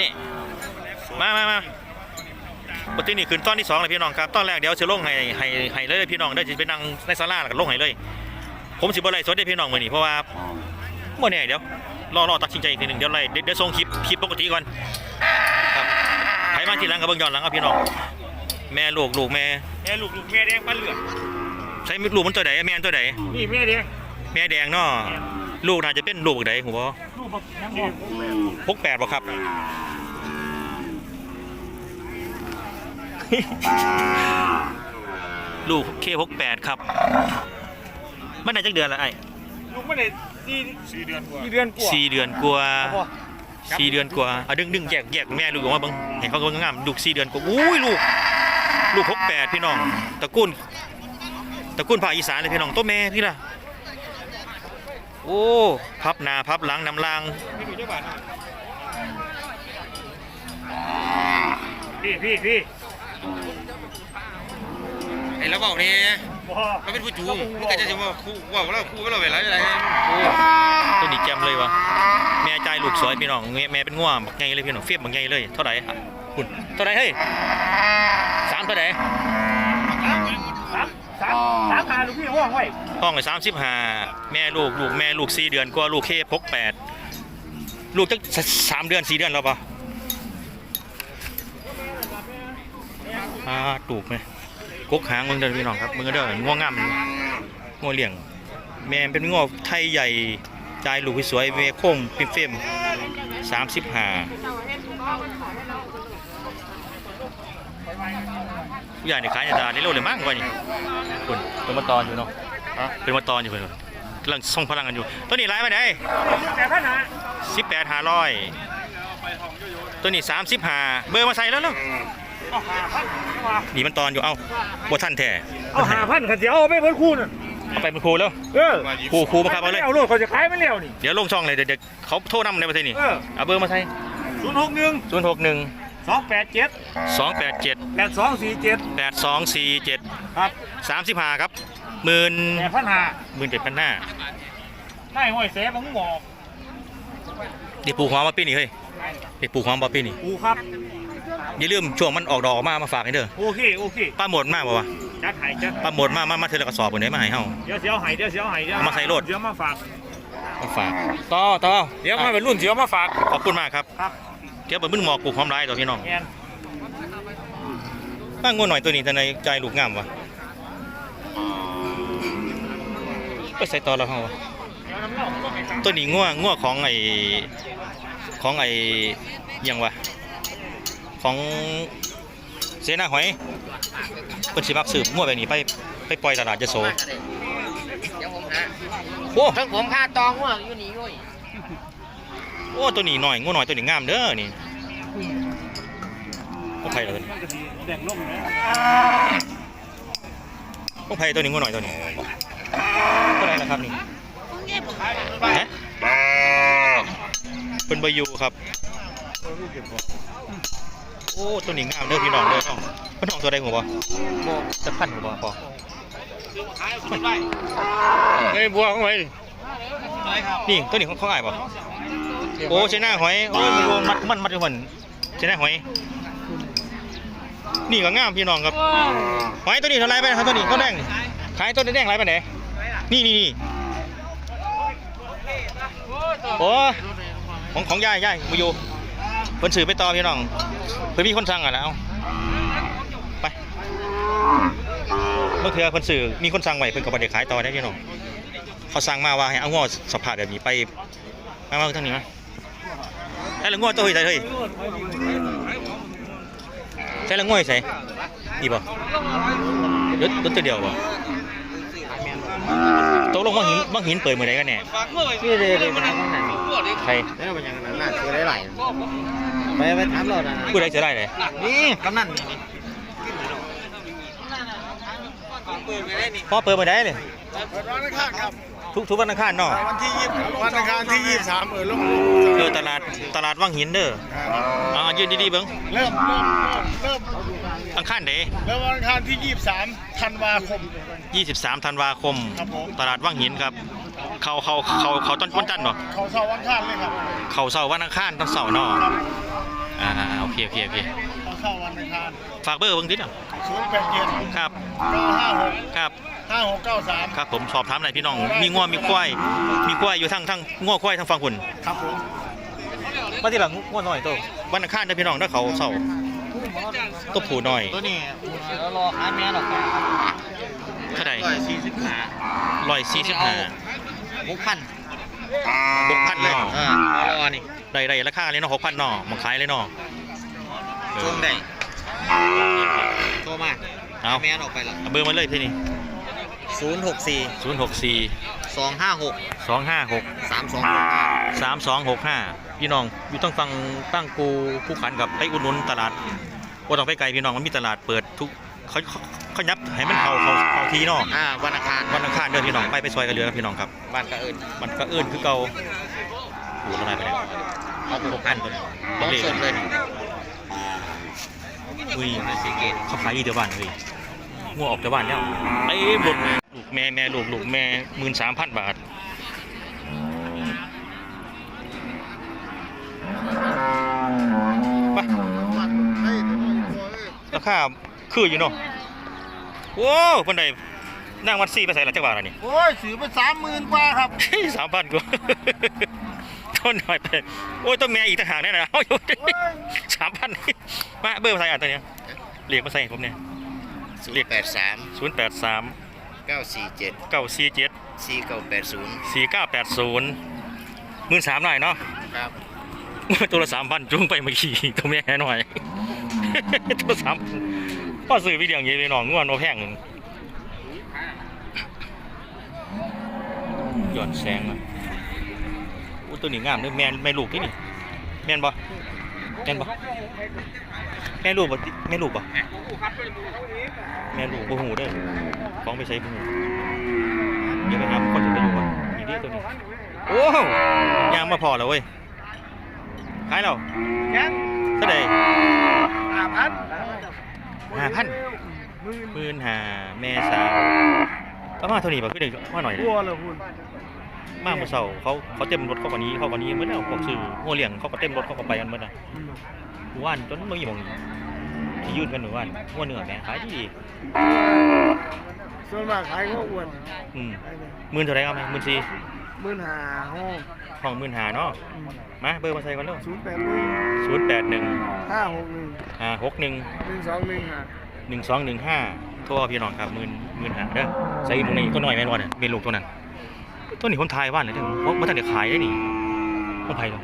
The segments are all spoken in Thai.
นี่มามามาปกตินี่ขึ้นตอนที่สองเลยพี่น้องครับตอนแรกเดี๋ยวจะลงให้ให้ให้เลยพี่น้องได้จะไปนั่งในศาลาแล้วก็ลงให้เลย ผมสิบ่ไล่สดได้พี่น้องมื้อนี้เพราะว่าบ่แน่เดี๋ยวรอรอตัดสินใจอีกทีหนึงเดี๋ยวไล่เดี๋ยวเดี๋ยวส่งคลิปคลิปปกติก่อนครับใครมาทีหลังก็เบิ่งย้อนหลังเอาพี่น้องแม่ลูกลูกแม่แม่ลูกลูกแม่แดงปันเหลืองใช้ลูกมันตัวใดแม่นตัวใดนี่แม่แดงแม่แดงเนาะ ลูกน่าจะเป็นลูกใดหูบ่ลูกบักยังบอกพกแปดบ่ครับ ลูกเคพกแปดครับ มันได้จักเดือนละไอ้ลูกไม่ได้สี่สี่เดือนกว่าสี่เดือนกว่าสี่เดือนกว่าบ่สี่เดือนกว่าเอาดึงดึงแยกแยกแม่ลูกออกมาเบิ่งเห็นเขาก็งามลูกสี่เดือนกว่าอุ้ยลูก ลูกพกแปดพี่น้องตระกูลตระกูลภาคอีสานเลยพี่น้องตัวแม่พี่ล่ะ โอ้ พับหน้าพับหลังนำลางไม่ดูเจ้าบ้านนะพี่พี่พี่ไอ้เราบอกนี่บ่มันเป็นผู้จูงมันก็จะจะว่าคู่ว่าเราคู่ว่าเราเวลาอะไรโอ้ตัวนี้แจมเลยวะแม่ใจายลูกสวยพี่น้องแม่แม่เป็นง่วงบักไงเลยพี่น้องเฟียบบักไงเลยเท่าไหร่อะคุณเท่าไหร่เฮ้ยสามเท่าไหร่สามสามสามขาลูกพี่ห้องไว้ ห้องเลยสามสิบห้าแม่ลูกลูกแม่ลูกสี่เดือนกว่าลูกเคพกแปดลูกจักสามเดือนสี่เดือนแล้วปะอ่าตูกไหมกกหางมึงเดินพี่น้องครับมึงก็เดินง่วงงามง่วงเลี้ยง แม่เป็นง่วงไทยใหญ่ใจายลูกสวยๆแม่โค้งปิมเฟมสามสิบห้าทุกอย่างเนี่ยขายในตลาดในโลกเลยมั้งวะนี่คุณเป็นมาตอนอยู่เนาะ เป็นมาตอนอยู่เพื่อนกำลังส่งพลังกันอยู่ ตัวนี้ร้ายไปไหนแต่ขนาดสิบแปดห้าร้อยตัวนี้สามสิบห้าเบอร์มาใส่แล้วเนาะเอาหาพันเอามานี่มันตอนอยู่เอ้าบ่ทันแท้เอาหาพันขันเสียวเอาไปเพิ่นคู่น่ะไปเป็นครูแล้วเออครูครูมาครับเอาเลยเอาโลดเขาจะขายไม่แล้วนี่ เดี๋ยวลงช่องเลยเดี๋ยวเดี๋ยวเขาโทรนำในประเทศนี้เออเอาเบอร์มาใส่ศูนย์หกหนึ่งศูนย์หกหนึ่งสองแปดเจ็ดสองแปดเจ็ดแปดสองสี่เจ็ดแปดสองสี่เจ็ดครับสามสิบห้าครับ หมื่นแปดพันหาหมื่นเจ็ดพันห้าได้ห้อยแสบังหมอกเดี๋ยวปลูกหอมมาปีนี้เฮ้ยเดี๋ยวปลูกหอมมาปีนี้ปูครับ อย่าลืมช่วงมันออกดอกออกมามาฝากให้เด้อโอเคโอเคป้าหมดมากป่าวะจัดให้จัดป้าหมดมามามาเธอละกระสอบคนไหนมาให้เฮา เดี๋ยวเสียวให้เดี๋ยวเสียวให้เดี๋ยวเอามาใส่โลดเดี๋ยวมาฝากมาฝากต่อต่อเดี๋ยวมาเป็นรุ่นเสียวมาฝากขอบคุณมากครับครับเดี๋ยวเปิดมึงหมอกปลูกหอมไรตัวพี่น้องแอนบ้างงูหน่อยตัวนี้แต่ในใจลูกงามวะ ไปใส่ต่อแล้วเฮาวะเดี๋ยวน้ำเหล้าก็ไปสั่งตัวนี้ง่วง่วของไอของไอหยังวะของเสนาหอยเพิ่นสิมักสืบง่วแบบนี้ไปไปปล่อยตลาดยโสเดี๋ยวผมหาโอ้ทั้งผมค่าตองว่าอยู่นี่เว้ยโอ้ตัวนี้หน่อยงูหน่อยตัวนี้งามเด้อนี่พวกไผ่ตัวนี้มันก็สิแดงล่มนะพวกไผ่ตัวนี้งูหน่อยตัวนี้ เท่าไหร่นะครับนี่ฮะเป็นใบยูครับ โอ้ตัวนี้งามเด้อพี่น้องเด้อน้องเป็นน้องตัวใดหัวบ่จะพันหัวบ่พอไอ้บัวของไว้นี่ตัวนี้ของเขาอ้ายบ่โอ้ใช่หน้าหอยโอ้ยมันมันมัดอยู่หั่นใช่หน้าหอยนี่ก็งามพี่น้องครับหอยตัวนี้เท่าไรไปนะครับตัวนี้ตัวแดงขายตัวแดงไรไปไหน นี่นี่นี่โอ้ของของยายยายมาอยู่เพิ่นสื่อไปต่อพี่น้อง เพิ่นมีคนสั่งอะแล้วไปเมื่อเทือเพิ่นสื่อมีคนสั่งไว้เพิ่นก็บ่ได้ขายต่อได้พี่น้องเขาสั่งมาว่าให้เอาง้อสภาพแบบนี้ไปมามาทางนี้มาใช่ละง้อตัวเฮ้ยใส่เฮ้ยใช่ละง้อใส่นี่บ่รถรถตัวเดียวบ่ ตกลงว่าหินว่าหินเปิดเมื่อไหร่กันแน่นี่เลยเลยมันทั้งนั้นใครแล้วมันยังนั้นน่ะซื้อได้หลายไปไปถามเรานะผู้ใดจะได้เลยนี่กำนันนี่พ่อเปิดเมื่อไหร่เลยวันอังคารครับทุกทุกวันอังคารเนาะวันที่ยี่วันอังคารที่ยี่สามเออลงเออตลาดตลาดว่างหินเด้ออ่ายืนดีๆเบิ่งเริ่มเริ่มเริ่ม อังคารเด้เริ่มวันอังคารที่ยี่สามธันวาคม 23ธันวาคม ครับผม ตลาดว่างหินครับ เขาเขาเขาเขาต้นวันจันทร์บ่เขาเสาร์วันอังคารเลยครับเขาเสาร์วันอังคารต้องเสาร์เนาะเคโอเคโอเคเอาเข้าวันอังคารฝากเบอร์เบิ่งติดอะศูนย์แปดเจ็ดครับเก้าห้าหกครับ ห้าหกเก้าสามครับผมสอบถามหน่อยพี่น้อง มีง้อมีควายมีควายอยู่ทั้งทั้งง้อควายทั้งฝั่งคุณครับผมมาที่หลังง้อหน่อยโตวันอังคารเด้อพี่น้องถ้าเขาเศร้า ตัวผูหน่อยตัวนี้เรารอขายแม่หรอกครับเท่าไหร่ร้อยสี่สิบห้าร้อยสี่สิบห้าหกพันหกพันเลยเออรอนี่ได้ได้ราคาเลยเนาะหกพันเนาะมาขายเลยเนาะเออช่วงใดโทรมาเอาแม่ออกไปละเอาเบอร์มาเลยที่นี่ศูนย์หกสี่ศูนย์หกสี่สองห้าหกสองห้าหกสามสองสามสองหกห้าพี่น้องอยู่ต้องฟังตั้งกูผู้ขันกับไปอุดหนุนตลาด ว่าต้องไปไกลพี่น้องมันมีตลาดเปิดทุกเขาเขาเขายับให้มันเขาเขาเขาทีเนาะอ่าวันอังคารวันอังคารเด้อพี่น้องไปไปซอยกันเรือครับพี่น้องครับบ้านกระเอิญมันก็เอื้นคือเก่าโอ้ละลายไปแล้วเอาหกพันตัวนี้ต้ต้อองงเล่สดเลยอุ้ยสีเกตเขาขายอยู่เดียวบ้านเลยงัวออกจากบ้านแล้วไอ้บดลูกแม่แม่ลูกลูกแม่หมื่นสามพันบาท คาคืออยู่เนาะโอ้คนใดนั่งวัดซี่ไปใส่ละจักบาทอะนี่โอ้ยซื้อไปสามหมื่นกว่าครับสามพันกว่าต้นหน่อยไปโอ้ยต้นแม่อีกต่างหากแน่นะเอาอยู่สามพันมาเบอร์มาใส่อะตัวเนี้ยเรียกมาใส่ให้ผมเนี่ยศูนย์แปดสามศูนย์แปดสามเก้าสี่เจ็ดเก้าสี่เจ็ดสี่เก้าแปดศูนย์สี่เก้าแปดศูนย์หมื่นสามหน่อยเนาะครับตัวละสามพันจุ้งไปเมื่อกี้ตัวแม่หน่อย ตัวสามพ่อซื้อวิเดียงเงี้ยไปหนองงวนโอแพงหนึ่งหย่อนแสงนะอู้ตัวนี้งามเลยแม่แม่ลูกที่นี่แม่นบ่แม่นบ่แม่ลูกบ่ติแม่ลูกบ่แม่ลูกบ่หูเด้อฟ้องไปใช้บ่หูเดี๋ยวไปหาคนจะไปอยู่บ่นี่ดิตัวนี้โอ้ยางมาพอแล้วเว้ยขายแล้วยังเท่าไหร่ห้า พันห้าพันหมื่นหมื่นห้าแม่สาวก็มาเท่านี้ป่ะคือเด็กมาหน่อยกนะลัวเลยคุณมาเมื่อเช้าเขาเขาเต็มรถเขากว่านี้เขากว่านี้เหมื่อนเอาพวกซื้อหัวเลี้ยงเขาก็เต็มรถเขาก็ไปกันหมดอะหมู่บ้านจนมึงอยู่หมองนี้ที่ยืนกันหมู่บ้านหัวเนื้อแม่ขายดีส่วนมากขายเขาอ้วนอืมหมื่นเท่าไหรเอาไหมหมื่นสี่หมื่นห้าห้อง ห้องหมื่นห้าเนาะมาเบอร์มาใส่กันเร็วศูนย์แปดหนึ่งศูนย์แปดหนึ่งห้าหกหนึ่งห้าหกหนึ่งหนึ่งสองหนึ่งห้าหนึ่งสองหนึ่งห้าโทรเอาพี่น้องครับหมื่นหมื่นห้าเด้อใส่ตรงนี้ตัวน้อยแม่นวลเนี่ยเป็นลูกตัวนั้นตัวนี้คนไทยบ้านเลยเด้อเพราะมันทันได้ขายได้นี่ของไทยเนาะ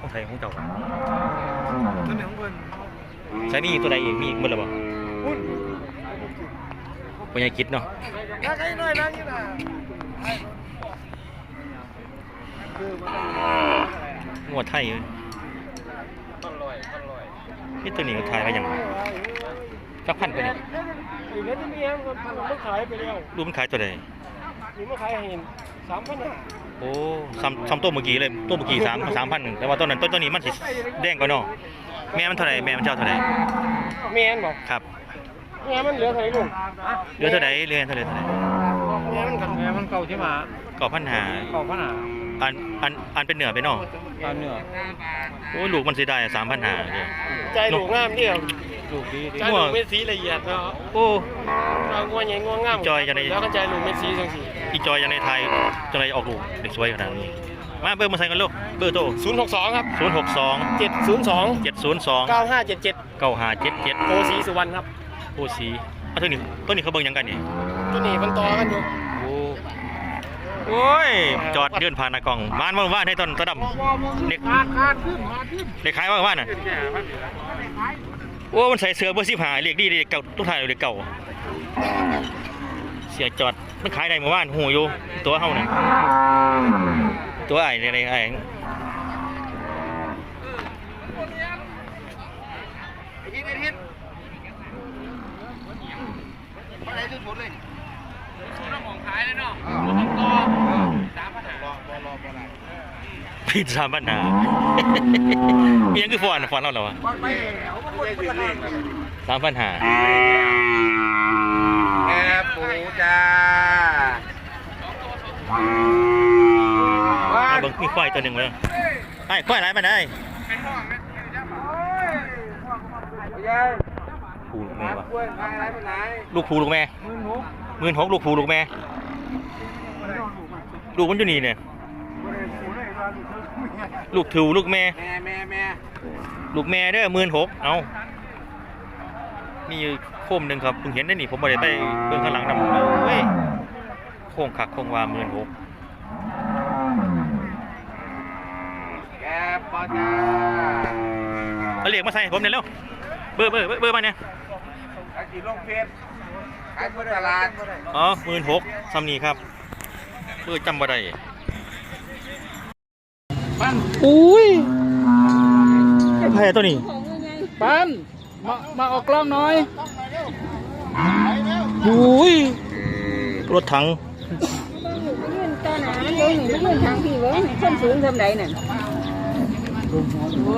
ของไทยของเจ้าตัวนี้ของเพิ่นใช้มีตัวใดอีกมีอีกหมดแล้วบ่หุ้นปัญญาคิดเนาะ นักไอ้น้อยนั่งอยู่น่ะคือมันงวดไทยเลยนี่ตัวนี้ก็ขายไปยังสักพันไปนี่อีกแล้วที่มีครับมันขายไปแล้วดูมันขายตัวใดนี่มาขายให้เห็นสามพันห้าโอ้ซ้ำซ้ำตัวเมื่อกี้เลยตัวเมื่อกี้สามสามพันหนึ่งแต่ว่าตัวนั้นตัวตัวนี้มันสิแดงกว่าเนาะแม่มันเท่าไหร่แม่มันเจ้าเท่าไหร่แม่นบอกครับแม่มันเหลือเท่าไหร่ลุงเหลือเท่าไหร่เหลือเท่าไหร่เท่าไหร่แม่มันกับแม่มันเก่าใช่ไหมก็พันหาเก่าพันห้า อันอันอันเป็นเหนือไปเนาะตามเนื้อโอ้ยลูกมันสิได้สามพันหาเนี่ยใจลูกงามเดียวลูกดีใจลูกเม็ดสีละเอียดเนาะโอ้เรางัวใหญ่งัวงามจอยจะได้แล้วก็ใจลูกเม็ดสีจังสีอีจอยยังในไทยจะไรออกลูกเด็กสวยขนาดนี้มาเบอร์มาใส่กันลูกเบอร์โตศูนย์หกสองครับศูนย์หกสองเจ็ดศูนย์สองเจ็ดศูนย์สองเก้าห้าเจ็ดเจ็ดเก้าห้าเจ็ดเจ็ดโพสีสุวรรณครับโอ้สีเอาตัวนี้ตัวนี้เขาเบิ่งหยังกันนี่ตัวนี้มันต่อกันอยู่ โอ้โอ้ย จอดเดินผ่านหน้ากล่องบ้านว่างๆให้ต้นตะดำเด็กขาดขาดขึ้นขาดขึ้นเด็กขายว่างๆน่ะโอ้มันใส่เสื้อเบอร์สิบห้าเรียกดีเรียกเก่าทุกทายเรียกเก่า เสียจอดมันขายได้เมื่อวานหูอยู่ตัวเฮาน่ะตัวไอ้เนี่ยไอ้พิซซ่าบ้านนา มีหยังคือฟอนฟอนเราเหรอวะสามพันหาแอปปูจ้าเอาเบิ่งมีควายตัวหนึ่งเลยไอ้ควายไรมาได้ผูลูกแม่วะลูกผูลูกแม่หมื่นหกลูกผูลูกแม่ ลูกมันอยู่นี่เนี่ย ลูกถูลูกแม่ แม่แม่แม่ลูกแม่เด้อหมื่นหกเอามีโคมหนึ่งครับเพิ่งเห็นได้นี่ผมบ่ได้ไปเบิ่งข้างหลังนำเฮ้ยโค้งคักโค้งว่าหมื่นหกแกปอจ้าเอาเหลียกมาใส่ผมเนี่ยเร็วเบอร์เบอร์เบอร์เบอร์มาเนี่ยขายกี่ลงเพชรขายบนตลาดอ๋อหมื่นหกซ้ำนี่ครับเบอร์จำบ่ได้ ปั้นอุ้ยไอ้ไผ่ตัวนี้ ปั้น มามาออกกล้องหน่อยอุ้ยรถถังยืนตาหนาเดี๋ยวหนูไปยืนทางพี่เว้ยนี่คนสูงทำไรนั่นโอ้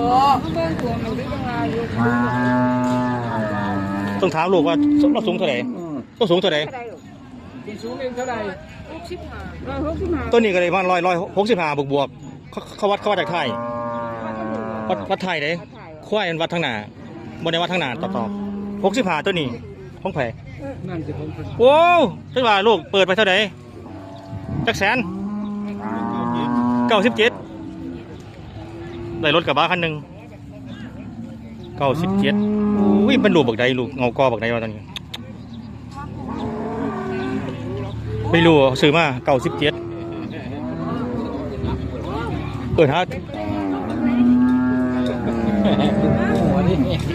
เบิ่งตัวมันดีจังเลยอยู่ต้องถามลูกว่าเราสูงเท่าไหร่ต้องสูงเท่าไหร่เท่าไหร่ลูกกี่สูงเองเท่าไหร่หกสิบห้าร้อยหกสิบห้าตัวนี้ก็เลยประมาณร้อยร้อยหกสิบห้าบวกบวก เขาเขาวัดเขาวัดจากไทยวัดวัดไทยเด้เขาถ่ายควายมันวัดทางหน้าบนในวัดทางหน้าต่อต่อหกสิบห้าตัวนี้ของแผลนั่นสิผมโว้วจังหวะลูกเปิดไปเท่าไหร่จักแสนเก้าสิบเจ็ดได้รถกระบะคันหนึ่งเก้าสิบเจ็ดอุ้ยเป็นลูกบักใดลูกเงากอบักใดวะตอนนี้ ไม่รู้อะซื้อมาเก้าสิบเจ็ด เปิดฮะ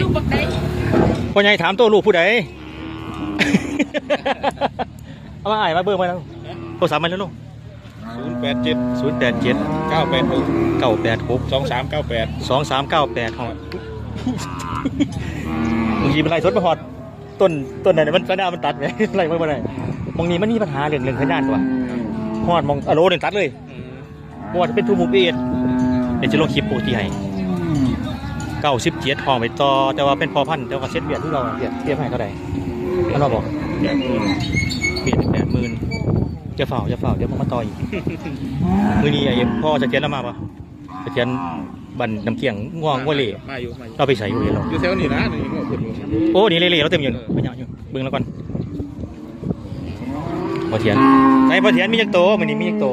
ลูกบักได้พ่อใหญ่ถามตัวลูกผู้ใดเอามาอ่านมาเบิ่งมาแล้วโทรศัพท์มาแล้วลูกศูนย์แปดเจ็ดศูนย์แปดเจ็ดเก้าแปดหกเก้าแปดหกสองสามเก้าแปดสองสามเก้าแปดหอดบางทีเป็นไรสดมาหอดต้นต้นไหนมันสัญญาณมันตัดไหมไรไม่ได้บางทีมันมีปัญหาเรื่องเรื่องสัญญาณตัวหอดมองอะโหลเนี่ยตัดเลย บอดเป็นทูมูปีเอ็ดเดี๋ยวจะลงคลิปโปรตีให้เก้าสิบเจ็ดห้องไปต่อแต่ว่าเป็นพอพันธุ์แต่ว่าเซ็ตเบียดที่เราเบียดเทียบให้เท่าไหร่ท่านเราบอกแปดหมื่นเบียดแปดหมื่นจะเฝ้าจะเฝ้าเดี๋ยวมันมาต่ออีกมือนี้ไอ้พ่อจะเทียนแล้วมาปะจะเทียนบันน้ำเกียงง่วงง่วงเล่มาอยู่มาอยู่เราไปใส่อยู่เดี๋ยวเราอยู่แถวนี้นะนี่ก็เพิ่นอยู่โอ้นี่เล่ๆเราเต็มอยู่ไปเหยาะอยู่เบิ่งแล้วก่อนพอเทียนไอ้พอเทียนมีจักโตมันนี่มีจักโต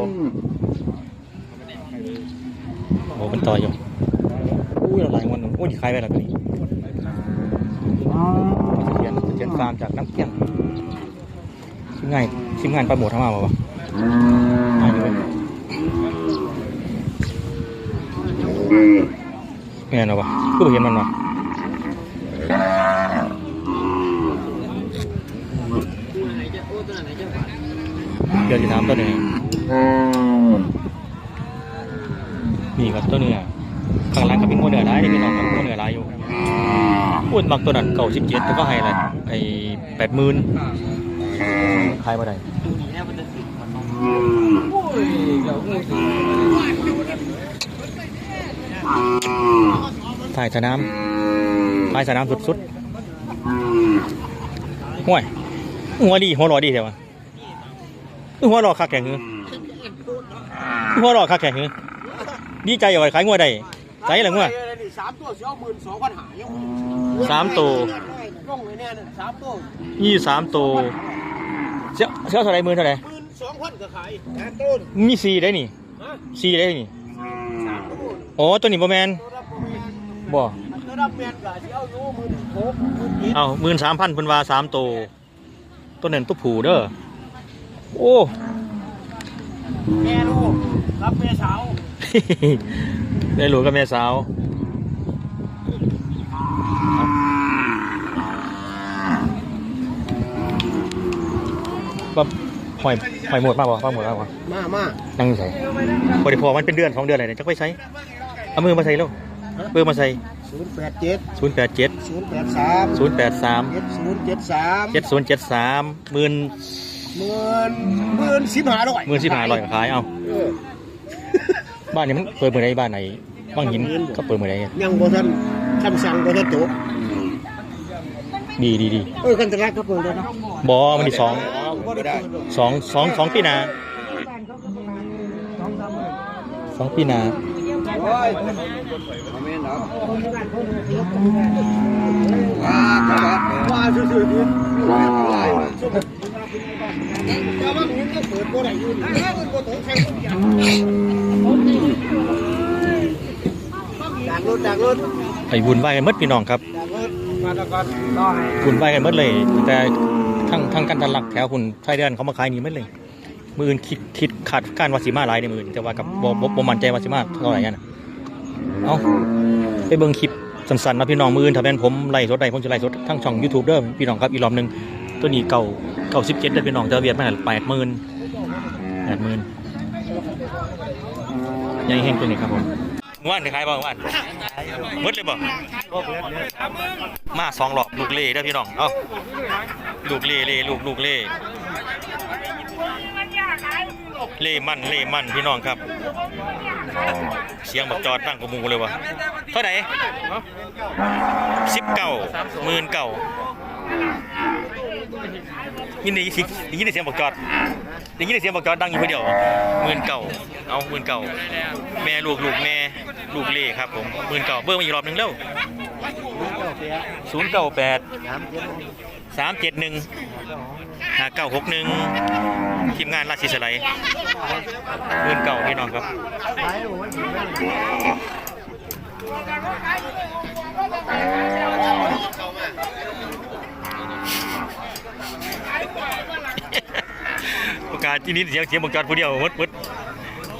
โอ้เป็นต่ออยู่อุ้ยเราหลายวันโอ้ยขายไปแล้วตัวนี้พอเทียนพอเทียนฟาร์มจากน้ำเกียงชิมงานชิมงานปลาหมูทำมาบ่วะอ่าอยู่เว้ยแม่นเอาวะก็บ่เห็นมันวะเดี๋ยวจะถามตัวหนึ่ง นี่ครับตัวเนื้อข้างหล่างก็เป็นงัวเนื้อร้ายนี่พี่น้องครับงัวเนื้อร้ายอยู่พูดมักตัวนั้นเก่าสิบเจ็ดแล้วก็ให้อะไรไอ้แปดหมื่นขายมาได้ถ่ายสนามถ่ายสนามสุดๆห่วยหัวดีหัวหล่อดีเถอะวะหัวหลอกคักแข่งหือหัวหลอกคักแข่งหือ ดีใจอย่าไปขายงัวได้ใจอะไรงัวสามตัวเสียวหมื่นสองพันหายังสามตัวลงเลยเนี่ยสามตัวยี่สามตัวเจ้าเจ้าเท่าไรมือเท่าไรหมื่นสองพันก็ขายแอนต้นมีสี่ได้นี่สี่ได้นี่อ๋อตัวนี้บ่แมนบ่ระดับแมนก็เสียวอยู่หมื่นหกหมื่นเจ็ดเอาหมื่นสามพันเพิ่นว่าสามตัวตัวนั้นตัวผูเด้อโอ้แม่ลูกรับแม่สาว ได้หลูกกับแม่สาวว่าหอยหอยหมดมากบ่ว่าหมดมากบ่มามานั่งอยู่ใส่บริพอมันเป็นเดือนสองเดือนอะไรเนี่ยจะไปใช้เอามือมาใส่แล้วเบอร์มาใส่ศูนย์แปดเจ็ดศูนย์แปดเจ็ดศูนย์แปดสามศูนย์แปดสามเจ็ดศูนย์เจ็ดสามเจ็ดศูนย์เจ็ดสามหมื่นหมื่นหมื่นสิบห้าร้อยหมื่นสิบห้าร้อยขายเอาเออ บ้านนี้มันเปิดเมื่อไรบ้านไหนบ้างหินก็เปิดเมื่อไรยังบ่ทันคำสั่งบ่ทันจบดีดีดีเออคันตะลักก็เปิดแล้วเนาะบอมันดีสองบ่ได้เปิดหรอกสองสองสองปีหนาสองปีหนาโอ้ยบ่แม่นเนาะไอ้บุญไหวกันหมดพี่น้องครับบุญไหวกันหมดเลย แต่ทั้งทั้งกันตลักแถวคุณไทยเดือนเขามาขายนี่หมดเลย มืออื่นคิดคิดขาดการวาสิมาหลายในมืออื่นแต่ว่ากับบ่บ่บ่มั่นใจวาสิมาเท่าไหร่กันเอาไปเบิ่งคลิปสั้นๆนะพี่น้องมืออื่นถ้าเป็นผมไล่สดได้ผมจะไล่สดทั้งช่อง YouTube เด้อพี่น้องครับอีกรอบหนึงตัวนี้เก่าเก่า17เด้อพี่น้องแต่ว่าเวียดมาแปดหมื่นแปดหมื่นใหญ่แห้งตัวนี้ครับผม ว่านคล้ายๆบ่ว่านหมดเลยบ่มาสองหลอกลูกเล่เด้อพี่น้องเอ้าลูกเล่เล่ลูกลูกเล่เล่มันเล่มันพี่น้องครับ เสียงบักจอดตั้งกว่าหมูเลยวะเท่าไหร่สิบเก้าหมื่นเก้า ยินดีสิยินดีเสียงบักจอดยินดีเสียงบักจอดดังอยู่คนเดียวหมื่นเก้าเอาหมื่นเก้าแม่ลูกลูกแม่ลูกเล่ครับผมหมื่นเก้าเบิ้มอีกรอบหนึ่งเร็วศูนย์เก้าแปดสามเจ็ดหนึ่งห้าเก้าหกหนึ่งทีมงานราชิสไลด์ปืนเก่าพี่น้องครับ ประกาศ ที่นี้เสียงเสียงบักจอดผู้เดียวมดมด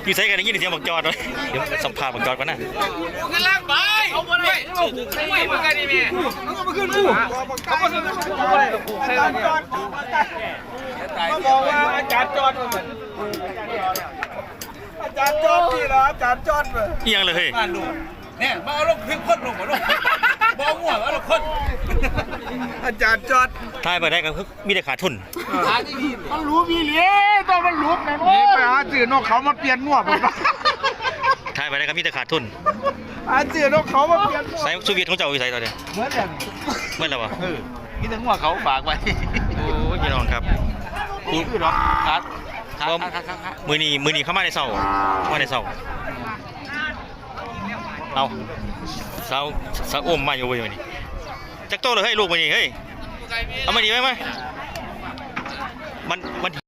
อยู่ใส่กันได้ยินเสียงบักจอดเลยเดี๋ยวสัมภาษณ์บักจอดก่อนนะขึ้นล่างไปเอาไปเลยไม่มากันนี่เอามาขึ้นกูเอามาขึ้นกูเอาไปอาจารย์จอดเขาบอกว่าอาจารย์จอดมาเหมือนอาจารย์จอดนี่เหรออาจารย์จอดมาเอียงเลยเฮ้ยเนี่ยมาเอาลงพึ่งพ่นลงมาลงบอกมั่วเอาลงพ่น อาจารย์จอดทายไปได้ก็คือมีแต่ขาดทุนมันรู้มีเหลี้ยต้องมันรู้นะนี่ไปหาจือนกเขามาเปลี่ยนมั่วผมทายไปได้ก็มีแต่ขาดทุนหาจือนกเขามาเปลี่ยนมั่วใส่ชีวิตของเจ้าอยู่ใส่ตอนเนี้ยเหมือนกันเมื่อไหร่วะเออมีแต่มั่วเขาฝากไว้โอ้ยพี่น้องครับนี่คือหรอครับครับครับครับครับมือนี้มือนี้เข้ามาในเสามาในเสาเอาเสาเสาอมมาอยู่เว้ยมือนี้ จักโตเลยเฮ้ยลูกมันนี่เฮ้ยเอามาดีไหมไหมมันมัน